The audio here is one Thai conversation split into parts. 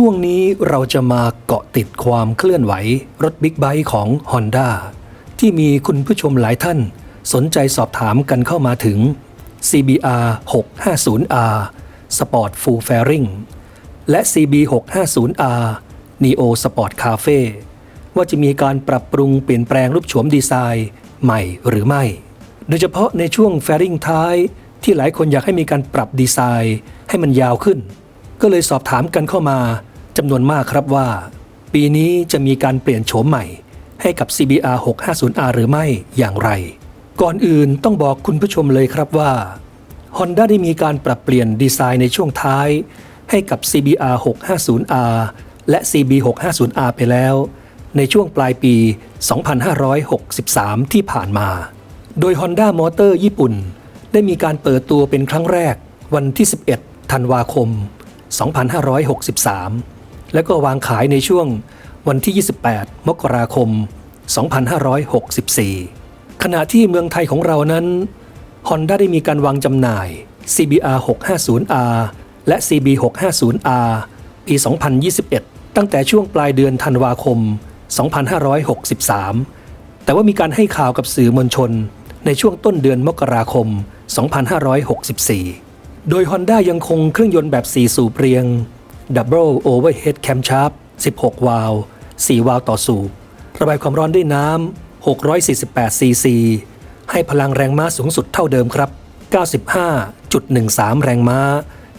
ช่วงนี้เราจะมาเกาะติดความเคลื่อนไหว รถบิ๊กไบค์ของ Honda ที่มีคุณผู้ชมหลายท่าน สนใจสอบถามกันเข้ามาถึง CBR 650R Sport Full Fairing และ CB 650R Neo Sport Cafe ว่าจะมีการปรับปรุงเปลี่ยนแปลงรูปโฉมดีไซน์ใหม่หรือไม่ โดยเฉพาะในช่วงแฟริงท้ายที่หลายคนอยากให้มีการปรับดีไซน์ให้มันยาวขึ้น ก็เลยสอบถามกันเข้ามาจำนวนมากครับว่า ปีนี้จะมีการเปลี่ยนโฉมใหม่ ให้กับ CBR 650R หรือไม่อย่างไร ก่อนอื่นต้องบอกคุณผู้ชมเลยครับว่า Honda ได้มีการปรับเปลี่ยนดีไซน์ในช่วงท้าย ให้กับ CBR 650R และ CB 650R ไปแล้ว ในช่วงปลายปี 2563 ที่ผ่านมา โดย Honda Motor ญี่ปุ่น ได้มีการเปิดตัวเป็นครั้งแรกวันที่ 11 ธันวาคม 2563 และก็วางขายในช่วงวันที่ 28 มกราคม 2564 ขณะที่เมืองไทยของเรานั้น Honda ได้มีการวางจำหน่าย CBR 650R และ CB 650R ปี 2021 ตั้งแต่ช่วงปลายเดือนธันวาคม 2563 แต่ว่ามีการให้ข่าวกับสื่อมวลชนในช่วงต้นเดือนมกราคม 2564 โดย Honda ยังคงเครื่องยนต์แบบ 4 สูบเรียง Double Overhead Camshaft 16 วาล์ว4วาล์วต่อสูบ ระบายความร้อนด้วยน้ำ 648 ซีซี ให้พลังแรงม้าสูงสุดเท่าเดิมครับ 95.13 แรงม้า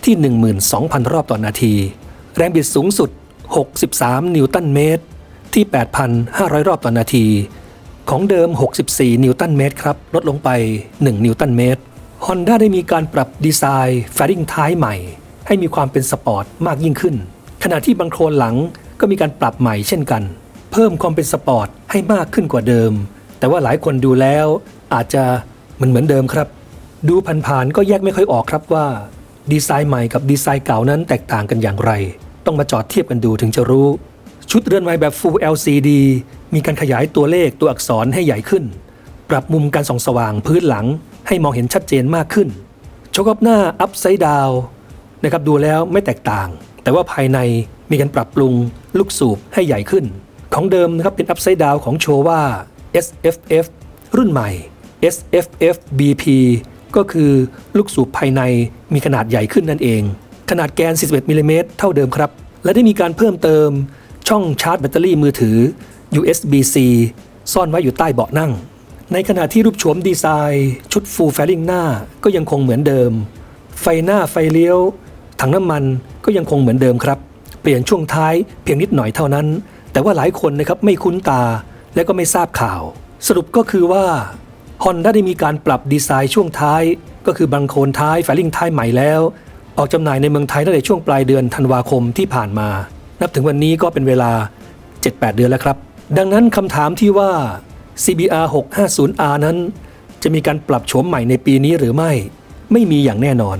ที่ 12,000 รอบต่อนาที แรงบิดสูงสุด 63 นิวตันเมตร ที่ 8,500 รอบต่อนาที ของเดิม 64 นิวตันเมตรครับ ลดลงไป 1 นิวตันเมตร Honda ได้มีการปรับดีไซน์แฟริงท้ายใหม่ ให้มีความเป็นสปอร์ตมากยิ่งขึ้น ขณะที่บังโคลนหลังก็มีการปรับใหม่เช่นกัน เพิ่มความเป็นสปอร์ตให้มากขึ้นกว่าเดิม แต่ว่าหลายคนดูแล้วอาจจะเหมือนเหมือนเดิมครับ ดูผ่านๆก็แยกไม่ค่อยออกครับว่า ดีไซน์ใหม่กับดีไซน์เก่านั้นแตกต่างกันอย่างไร ต้องมาจอดเทียบกันดูถึงจะรู้ ชุดเรือนไม้แบบ Full LCD มีการขยายตัวเลขตัวอักษรให้ใหญ่ขึ้น ปรับมุมการส่องสว่างพื้นหลัง ให้มองเห็นชัดเจนมากขึ้นโชกอบหน้า Upside Down นะครับดูแล้วไม่แตกต่าง แต่ว่าภายในมีการปรับปรุงลูกสูบให้ใหญ่ขึ้น ของเดิมนะครับเป็น Upside Down ของโชว่า SFF รุ่นใหม่ SFF BP ก็คือลูกสูบภายในมีขนาดใหญ่ขึ้นนั่นเอง ขนาดแกน 41มิลลิเมตรเท่าเดิมครับ และได้มีการเพิ่มเติมช่องชาร์จแบตเตอรี่มือถือ USB-C ซ่อนไว้อยู่ใต้เบาะนั่ง ในขณะที่รูปโฉมดีไซน์ ชุดฟูลแฟลิงหน้าก็ยังคงเหมือนเดิม ไฟหน้าไฟเลี้ยว ถังน้ำมันก็ยังคงเหมือนเดิมครับ เปลี่ยนช่วงท้ายเพียงนิดหน่อยเท่านั้น แต่ว่าหลายคนนะครับไม่คุ้นตาและก็ไม่ทราบข่าว สรุปก็คือว่า Honda ได้มีการปรับดีไซน์ช่วงท้าย ก็คือบังโคลนท้ายแฟลิงท้ายใหม่แล้ว ออกจำหน่ายในเมืองไทยตั้งแต่ช่วงปลายเดือนธันวาคมที่ผ่านมา นับถึงวันนี้ก็เป็นเวลา 7-8 เดือนแล้วครับ ดังนั้นคำถามที่ว่า CBR 650R นั้น จะมีการปรับโฉมใหม่ในปีนี้หรือไม่ ไม่มีอย่างแน่นอน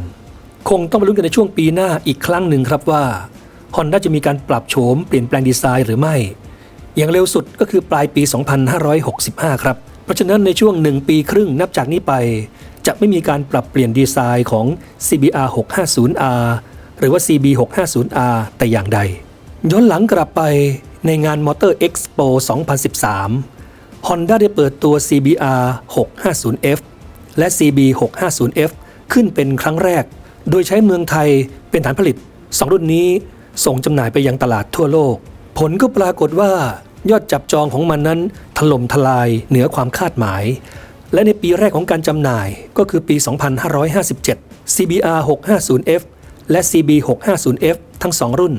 คงต้องมาลุ้นกันในช่วงปีหน้าอีกครั้งหนึ่งครับว่า Honda จะมีการปรับโฉมเปลี่ยนแปลงดีไซน์หรือไม่ อย่างเร็วสุดก็คือปลายปี 2565 ครับ เพราะฉะนั้นในช่วง 1 ปีครึ่งนับจากนี้ไป จะไม่มีการปรับเปลี่ยนดีไซน์ของ CBR 650R หรือว่า CB 650R แต่อย่างใด ย้อนหลังกลับไปในงาน Motor Expo 2013 Honda ได้เปิดตัว CBR 650F และ CB 650F ขึ้นเป็นครั้งแรก โดยใช้เมืองไทยเป็นฐานผลิต 2 รุ่นนี้ส่งจำหน่ายไปยังตลาดทั่วโลก ผลก็ปรากฏว่ายอดจับจองของมันนั้นถล่มทลายเหนือความคาดหมาย และในปีแรกของการจำหน่ายก็คือปี 2557 CBR 650F และ CB 650F ทั้ง 2 รุ่น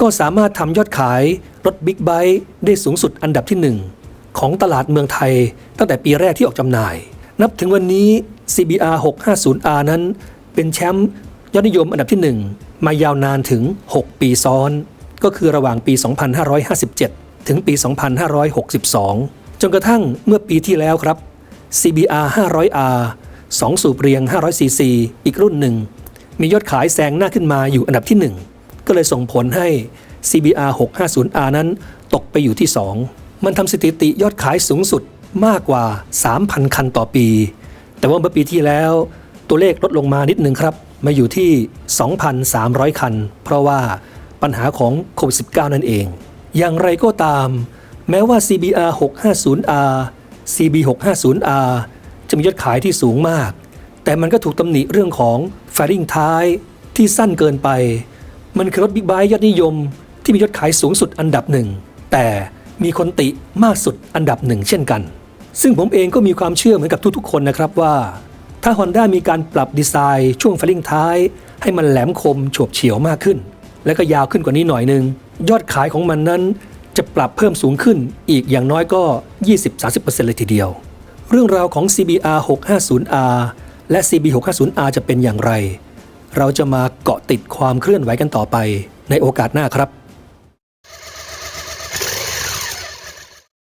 ก็สามารถทำยอดขายรถบิ๊กไบค์ได้สูงสุดอันดับที่ 1 ของตลาดเมืองไทย ตั้งแต่ปีแรกที่ออกจำหน่าย นับถึงวันนี้ CBR 650R นั้น เป็นแชมป์ยอดนิยมอันดับที่ 1 มายาวนานถึง 6 ปีซ้อน ก็คือระหว่างปี 2557 ถึงปี 2562 จนกระทั่งเมื่อปีที่แล้วครับ CBR 500R 2 สูบเรียง 500cc อีกรุ่นหนึ่ง มียอดขายแซงหน้าขึ้นมาอยู่อันดับที่ 1 ก็เลยส่งผลให้ CBR 650R นั้นตกไปอยู่ที่ 2 มันทำสถิติยอดขายสูงสุดมากกว่า 3,000 คันต่อปี แต่ว่าเมื่อปีที่แล้วตัวเลขลดลงมานิดนึงครับ มาอยู่ที่ 2,300 คัน เพราะว่าปัญหาของโควิด -19 นั่นเอง อย่างไรก็ตาม แม้ว่า CBR 650R CB 650R จะมียอดขายที่สูงมาก แต่มันก็ถูกตำหนิเรื่องของ f a r i n g ท้ายที่สั้นเกินไป มันคือรถบิ๊กไบค์ยอดนิยมที่มียอดขายสูงสุดอันดับหนึ่ง แต่ มีคนติมากสุดอันดับหนึ่งเช่นกัน ซึ่งผมเองก็มีความเชื่อเหมือนกับทุกๆ คนนะครับว่า ถ้า Honda มีการปรับดีไซน์ ช่วงฟลิงท้าย ให้มันแหลมคมโฉบเฉียวมากขึ้น และก็ยาวขึ้นกว่านี้หน่อยหนึง ยอดขายของมันนั้นจะปรับเพิ่มสูงขึ้นอีกอย่างน้อยก็ 20-30%เลยทีเดียว เรื่องราวของ CBR 650R และ CB 650R จะเป็นอย่างไร เราจะมาเกาะติดความเคลื่อนไหวกันต่อไปในโอกาสหน้าครับ